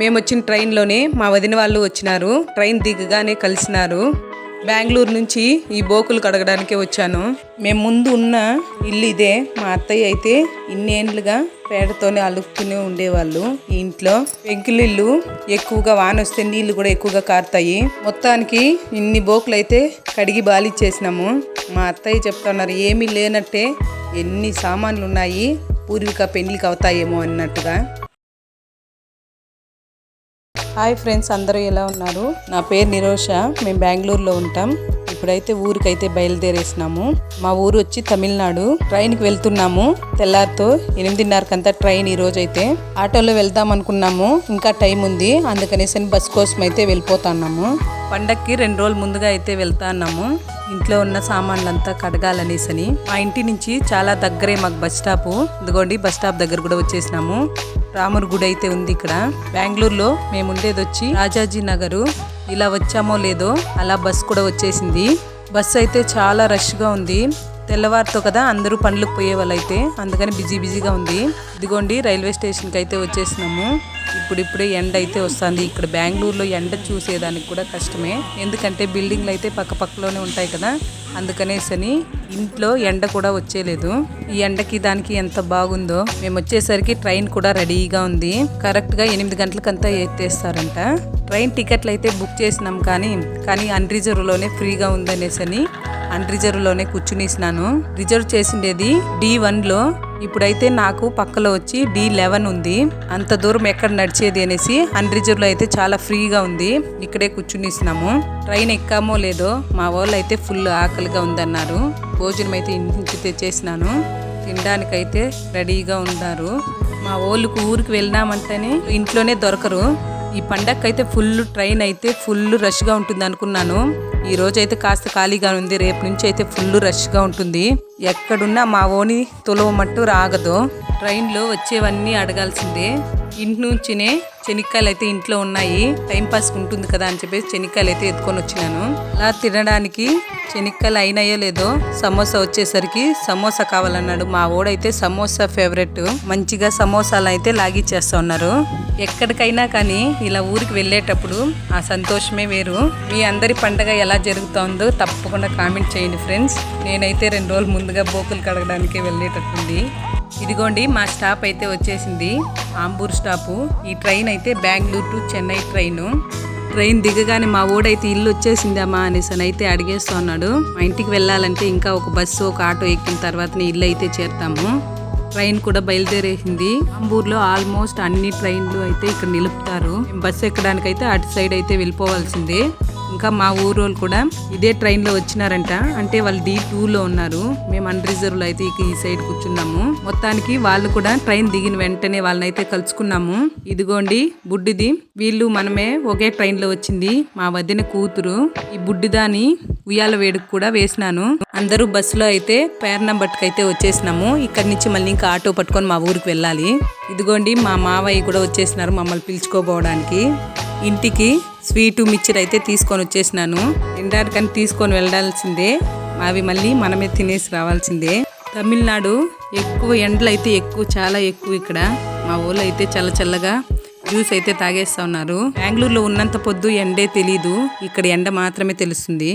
మేము వచ్చిన ట్రైన్లోనే మా వదిన వాళ్ళు వచ్చినారు. ట్రైన్ దిగగానే కలిసినారు. బెంగళూరు నుంచి ఈ బోకులు కడగడానికే వచ్చాను. మేము ముందు ఉన్న ఇల్లు ఇదే. మా అత్తయ్య అయితే ఇన్నేండ్లుగా పేడతోనే అలుపుతూనే ఉండేవాళ్ళు ఈ ఇంట్లో. పెంకులిల్లు ఎక్కువగా వాన వస్తే నీళ్ళు కూడా ఎక్కువగా కారుతాయి. మొత్తానికి ఇన్ని బోకులు అయితే కడిగి బాలిచ్చేసినాము. మా అత్తయ్య చెప్తున్నారు ఏమీ లేనట్టే ఎన్ని సామాన్లు ఉన్నాయి పూర్విక పెళ్ళికి అవుతాయేమో అన్నట్టుగా. హాయ్ ఫ్రెండ్స్ అందరూ ఎలా ఉన్నారు? నా పేరు నిరోష మేము బెంగళూరులో ఉంటాం. ఇప్పుడైతే ఊరికైతే బయలుదేరేసినాము. మా ఊరు వచ్చి తమిళనాడు. ట్రైన్కి వెళ్తున్నాము. తెల్లారితో ఎనిమిదిన్నరకంతా ట్రైన్ ఈ రోజు అయితే ఆటోలో వెళ్దాం అనుకున్నాము ఇంకా టైం ఉంది అందుకనేసి బస్ కోసం అయితే వెళ్ళిపోతున్నాము. పండక్కి రెండు రోజులు ముందుగా అయితే వెళ్తా ఉన్నాము ఇంట్లో ఉన్న సామాన్లంతా కడగాలనేసని మా ఇంటి నుంచి చాలా దగ్గరే మాకు బస్ స్టాప్. ఇదిగోండి బస్ స్టాప్ దగ్గర కూడా వచ్చేసినాము. రాముడి గుడి అయితే ఉంది ఇక్కడ. బెంగళూరులో మేము ఉండేది వచ్చి రాజాజీ నగరు. ఇలా వచ్చామో లేదో అలా బస్ కూడా వచ్చేసింది. బస్సు అయితే చాలా రష్గా ఉంది. తెల్లవారితో కదా అందరూ పనులకు పోయే వాళ్ళైతే అందుకని బిజీ బిజీగా ఉంది. ఇదిగోండి రైల్వే స్టేషన్కి అయితే వచ్చేసినాము. ఇప్పుడిప్పుడే ఎండ అయితే వస్తుంది. ఇక్కడ బెంగళూరులో ఎండ చూసేదానికి కూడా కష్టమే. ఎందుకంటే బిల్డింగ్లు అయితే పక్క పక్కలోనే ఉంటాయి కదా. అందుకనేసని ఇంట్లో ఎండ కూడా వచ్చేలేదు. ఈ ఎండకి దానికి ఎంత బాగుందో. మేము వచ్చేసరికి ట్రైన్ కూడా రెడీగా ఉంది. కరెక్ట్గా ఎనిమిది గంటలకంతా ఎత్తేస్తారంట. ట్రైన్ టికెట్లు అయితే బుక్ చేసినాం కానీ కానీ అన్రిజర్వ్లోనే ఫ్రీగా ఉందనేసని అన్లోనే కూర్చునేసినాను. రిజర్వ్ చేసిండేది డి వన్లో ఇప్పుడైతే నాకు పక్కలో వచ్చి డి లెవెన్ ఉంది. అంత దూరం ఎక్కడ నడిచేది అనేసి అన్రిజర్వ్లో అయితే చాలా ఫ్రీగా ఉంది. ఇక్కడే కూర్చునేసినాము. ట్రైన్ ఎక్కామో లేదో మా వాళ్ళు అయితే ఫుల్ ఆకలిగా ఉందన్నారు. భోజనం అయితే ఇంటికి తెచ్చేసినాను. తినడానికైతే రెడీగా ఉన్నారు. మా వాళ్ళకు ఊరికి వెళ్ళినామంటేనే ఇంట్లోనే దొరకరు. ఈ పండగకైతే ఫుల్ ట్రైన్ అయితే ఫుల్ రష్గా ఉంటుంది అనుకున్నాను ఈ రోజు అయితే కాస్త ఖాళీగా ఉంది. రేపు నుంచి అయితే ఫుల్ రష్గా ఉంటుంది. ఎక్కడున్నా మా ఓని తులవమట్టు రాగదు. ట్రైన్లో వచ్చేవన్నీ అడగాల్సిందే. ఇంటి నుంచినే చెనిక్కాయలు అయితే ఇంట్లో ఉన్నాయి. టైం పాస్ ఉంటుంది కదా అని చెప్పేసి చెనిక్కాయలు అయితే ఎత్తుకొని వచ్చినాను. అలా తినడానికి చెనిక్కాయలు అయినాయో లేదో సమోసా వచ్చేసరికి సమోసా కావాలన్నాడు. మా ఓడైతే సమోసా ఫేవరెట్. మంచిగా సమోసాలు అయితే లాగిచ్చేస్తా ఉన్నారు. ఎక్కడికైనా కానీ ఇలా ఊరికి వెళ్ళేటప్పుడు ఆ సంతోషమే వేరు. మీ అందరి పండగ ఎలా జరుగుతుందో తప్పకుండా కామెంట్ చేయండి ఫ్రెండ్స్. నేనైతే రెండు రోజులు ముందుగా బోకులు కడగడానికి వెళ్ళేటట్టుంది. ఇదిగోండి మా స్టాప్ అయితే వచ్చేసింది. ఆంబూర్ స్టాపు. ఈ ట్రైన్ అయితే Bengaluru to Chennai train. Train దిగగానే మా ఊడైతే ఇల్లు వచ్చేసిందమ్మా అనేసి అని అయితే అడిగేస్తున్నాడు. మా ఇంటికి వెళ్ళాలంటే ఇంకా ఒక బస్సు ఒక ఆటో ఎక్కిన తర్వాతనే ఇల్లు అయితే చేరుతాము. ట్రైన్ కూడా బయలుదేరేసింది. అంబూర్లో ఆల్మోస్ట్ అన్ని ట్రైన్లు అయితే ఇక్కడ నిలుపుతారు. బస్సు ఎక్కడానికైతే అటు సైడ్ అయితే వెళ్ళిపోవాల్సిందే. ఇంకా మా ఊరోళ్ళు కూడా ఇదే ట్రైన్లో వచ్చినారంట. అంటే వాళ్ళు డి టూలో ఉన్నారు. మేము అన్ రిజర్వ్లో అయితే ఇక ఈ సైడ్ కూర్చున్నాము. మొత్తానికి వాళ్ళు కూడా ట్రైన్ దిగిన వెంటనే వాళ్ళని అయితే కలుసుకున్నాము. ఇదిగోండి బుడ్డిది. వీళ్ళు మనమే ఒకే ట్రైన్లో వచ్చింది. మా వదిన కూతురు. ఈ బుడ్డిదాని ఉయ్యాల వేడుకు కూడా వేసినాను. అందరూ బస్సులో అయితే పేర్నం నంబర్కి అయితే వచ్చేసినాము. ఇక్కడి నుంచి మళ్ళీ ఇంకా ఆటో పట్టుకొని మా ఊరికి వెళ్ళాలి. ఇదిగోండి మా మావయ్య కూడా వచ్చేసినారు మమ్మల్ని పిలుచుకోపోవడానికి ఇంటికి స్వీటు మిక్చర్ అయితే తీసుకొని వచ్చేసినాను. తినడానికని తీసుకొని వెళ్ళాల్సిందే. అవి మళ్ళీ మనమే తినేసి రావాల్సిందే. తమిళనాడు ఎక్కువ ఎండలు అయితే ఎక్కువ చాలా ఎక్కువ ఇక్కడ. మా ఊళ్ళో అయితే చల్ల చల్లగా జ్యూస్ అయితే తాగేస్తా ఉన్నారు. బెంగళూరులో ఉన్నంత పొద్దు ఎండే తెలీదు. ఇక్కడ ఎండ మాత్రమే తెలుస్తుంది.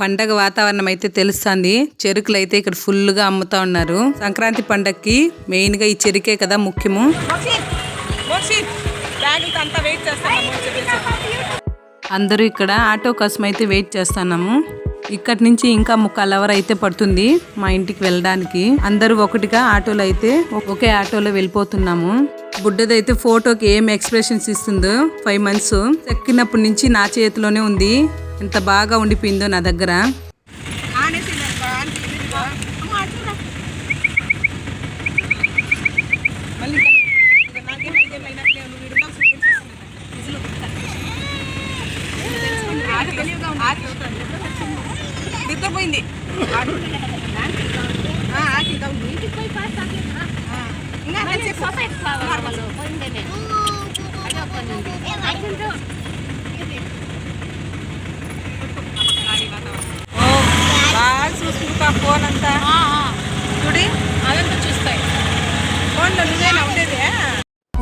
పండగ వాతావరణం అయితే తెలుస్తుంది. చెరుకులు అయితే ఇక్కడ ఫుల్గా అమ్ముతా ఉన్నారు. సంక్రాంతి పండగకి మెయిన్గా ఈ చెరుకే కదా ముఖ్యము. అందరూ ఇక్కడ ఆటో కోసం అయితే వెయిట్ చేస్తున్నాము. ఇక్కడి నుంచి ఇంకా ముక్కాలు అవర్ అయితే పడుతుంది మా ఇంటికి వెళ్ళడానికి. అందరూ ఒకటిగా ఆటోలో అయితే ఒకే ఆటోలో వెళ్ళిపోతున్నాము. బుడ్డదైతే ఫోటోకి ఏం ఎక్స్ప్రెషన్స్ ఇస్తుందో ఫైవ్ మంత్స్. ఎక్కినప్పటి నుంచి నా చేతిలోనే ఉంది. ఎంత బాగా ఉండిపోయిందో నా దగ్గర. నిద్రపోయింది. చూసుకుంటా ఫోన్ అంతా? చూడి. అదంతా చూస్తాయి. ఫోన్లో నువ్వేనా ఉండేది.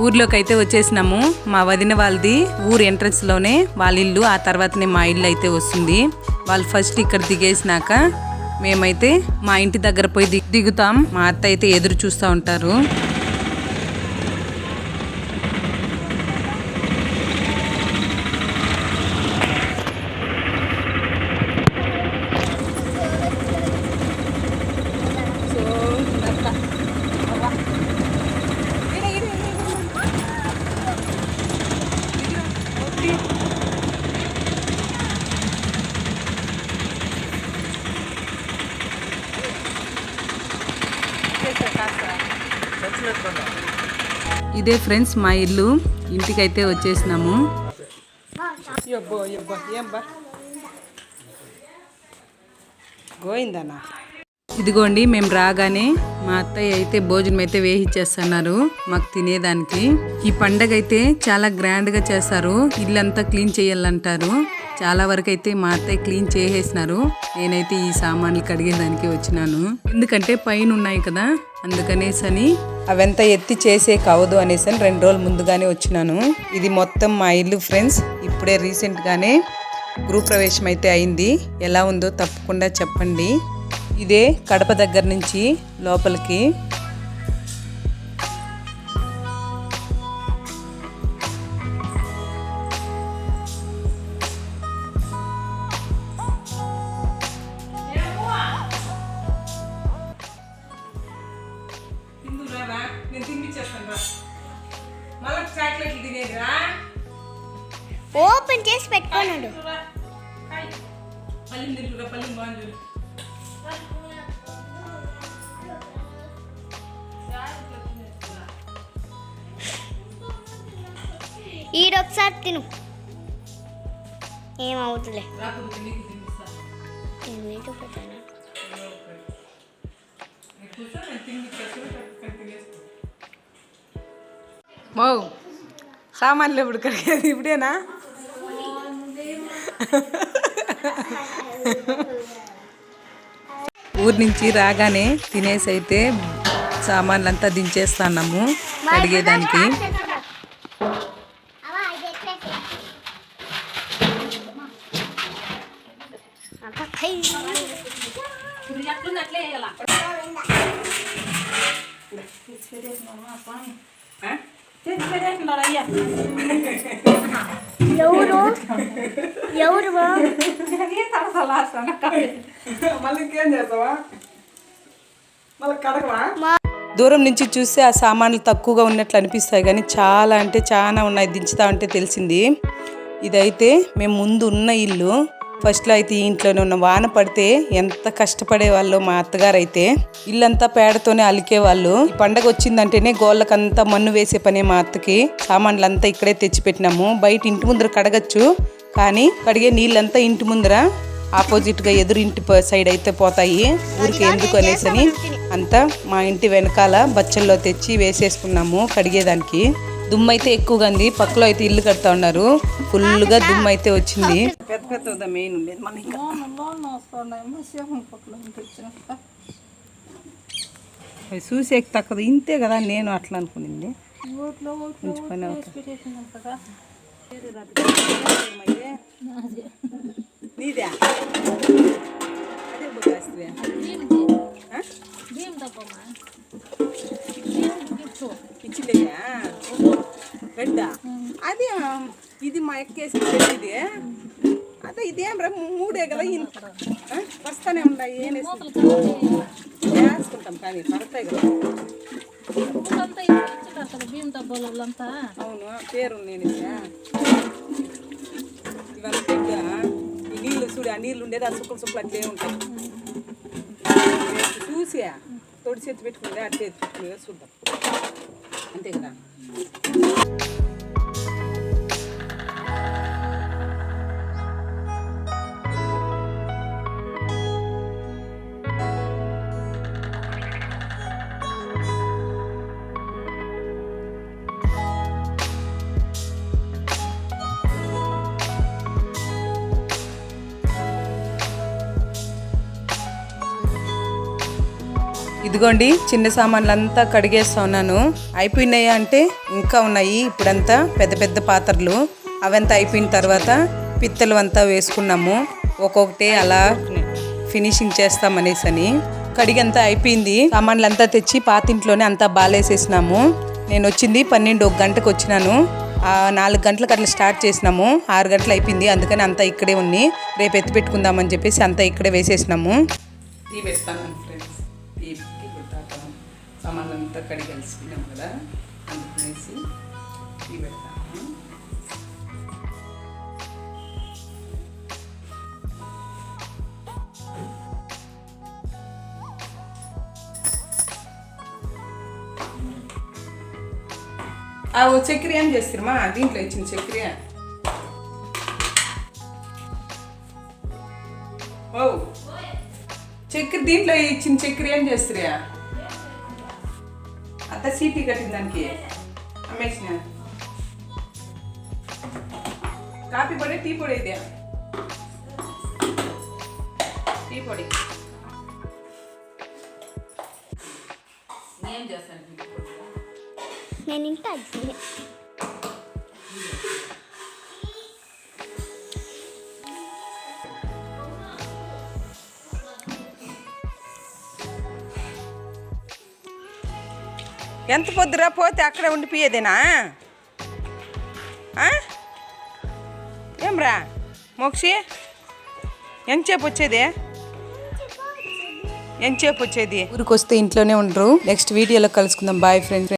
ఊర్లోకి అయితే వచ్చేసినాము. మా వదిన వాళ్ళది ఊరు ఎంట్రన్స్లోనే వాళ్ళ ఇల్లు ఆ తర్వాతనే మా ఇల్లు అయితే వస్తుంది. వాళ్ళు ఫస్ట్ ఇక్కడ దిగేసినాక మేమైతే మా ఇంటి దగ్గర పోయి దిగ్- దిగుతాం. మా అత్త అయితే ఎదురు చూస్తూ ఉంటారు. ఇదే ఫ్రెండ్స్ మా ఇల్లు. ఇంటికైతే వచ్చేసినాము. గోయిందన్నా ఇదిగోండి మేము రాగానే మా అత్తయ్య అయితే భోజనం అయితే వేయిచ్చేస్తున్నారు మాకు తినేదానికి. ఈ పండగ అయితే చాలా గ్రాండ్గా చేస్తారు ఇల్లంతా క్లీన్ చేయాలంటారు. చాలా వరకు అయితే మా అత్తయ్య క్లీన్ చేసేసినారు. నేనైతే ఈ సామాన్లు కడిగేదానికి వచ్చినాను. ఎందుకంటే పైన ఉన్నాయి కదా అందుకనేసని అవంతా ఎత్తి చేసే కావదు అనేసి అని రెండు రోజులు ముందుగానే వచ్చినాను. ఇది మొత్తం మా ఇల్లు ఫ్రెండ్స్ ఇప్పుడే రీసెంట్గానే గృహప్రవేశం గృహ ప్రవేశం అయితే అయింది. ఎలా ఉందో తప్పకుండా చెప్పండి. ఇదే కడప దగ్గర నుంచి లోపలికి చేసి పెట్టుకున్నాడు ఈడొకసారి తిను. ఏమవుతులే నేను పెట్టాను? మో సామాన్లు ఎప్పుడు కడిగేది ఇప్పుడేనా? ఊరి నుంచి రాగానే తినేసి అయితే సామాన్లంతా దించేస్తున్నాము కడిగేదానికి ఎవరు? ఎవరు దూరం నుంచి చూస్తే ఆ సామాన్లు తక్కువగా ఉన్నట్లు అనిపిస్తాయి కానీ చాలా అంటే చాలా ఉన్నాయి దించుతా ఉంటే తెలిసింది. ఇదైతే మేము ముందు ఉన్న ఇల్లు. ఫస్ట్లో అయితే ఈ ఇంట్లోనే ఉన్న వాన పడితే ఎంత కష్టపడేవాళ్ళు మా అత్తగారు అయితే ఇల్లంతా పేడతోనే అలికేవాళ్ళు. ఈ పండగ వచ్చిందంటేనే గోళ్ళకంతా మన్ను వేసే పనే మా అత్తకి. సామాన్లంతా ఇక్కడే తెచ్చిపెట్టినాము. బయట ఇంటి ముందర కడగచ్చు. కానీ కడిగే నీళ్ళంతా ఇంటి ముందర. ఆపోజిట్గా ఎదురు ఇంటి సైడ్ అయితే పోతాయి. ఊరికి ఎందుకు అనేసని అంతా మా ఇంటి వెనకాల బచ్చల్లో తెచ్చి వేసేసుకున్నాము కడిగేదానికి. దుమ్ము అయితే ఎక్కువగా ఉంది. పక్కలో అయితే ఇల్లు కడతా ఉన్నారు. ఫుల్గా దుమ్ము అయితే వచ్చింది. పెద్ద పెద్ద మెయిన్ ఉండేది మన ఇంకా. అవి చూసేకి తక్కువ ఇంతే కదా నేను అట్లా అనుకునింది. కొంచెం పని అవుతుంది నీదే అదే అది ఇది మా ఎక్కేసి ఇది అదే ఇదేం రా మూడే కదా ఇంత వస్తానే ఉన్నాయి ఏం వేసుకుంటాం కానీ పడతాయి కదా. అవును పేరు నేను ఇవంతా ఈ నీళ్ళు చూడు ఆ నీళ్ళు ఉండేది ఆ సుక్కలు సుక్కలు అట్లే ఉంటాయి. చూసి తొడి చేతి పెట్టుకుంటే అట్లే చూద్దాం. అంతే కదా? Thank you. ఇదిగోండి చిన్న సామాన్లు అంతా కడిగేస్తా ఉన్నాను. అయిపోయినాయా అంటే ఇంకా ఉన్నాయి. ఇప్పుడంతా పెద్ద పెద్ద పాత్రలు. అవంతా అయిపోయిన తర్వాత పిత్తలు అంతా వేసుకున్నాము. ఒక్కొక్కటి అలా ఫినిషింగ్ చేస్తామనేసి అని. కడిగి అంతా అయిపోయింది. సామాన్లు అంతా తెచ్చి పాతింట్లోనే అంతా బాలేసేసినాము. నేను వచ్చింది పన్నెండు ఒక గంటకు వచ్చినాను. నాలుగు గంటలకు అట్లా స్టార్ట్ చేసినాము. ఆరు గంటలు అయిపోయింది. అందుకని అంతా ఇక్కడే ఉంది రేపు ఎత్తి పెట్టుకుందామని చెప్పేసి అంతా ఇక్కడే వేసేసినాము. సామాన్లు అంతా కలిసిపోయినాం కదా అందుకనేసి టీ పెడతాము ఆ ఓ చక్కెర ఏం చేస్తారమ్మా దీంట్లో ఇచ్చిన చక్కెర. ఓ. చక్కెర దీంట్లో ఇచ్చిన చక్కెర ఏం చేస్తారా? అంత సీటీ కట్టిన దానికి అమ్మేసిన కాఫీ పొడి టీ పొడి ఇదే టీ పొడి ఏం చేస్తాను టీ పొడి నేను ఇంత ఎంత పొద్దురా పోతే అక్కడే ఉండిపోయేదేనా? ఆ? ఏమ్రా మోక్షి ఎంతసేపు వచ్చేది? ఎంతసేపు వచ్చేది? ఊరికి వస్తే ఇంట్లోనే ఉండరు. నెక్స్ట్ వీడియోలో కలుసుకుందాం. Bye friends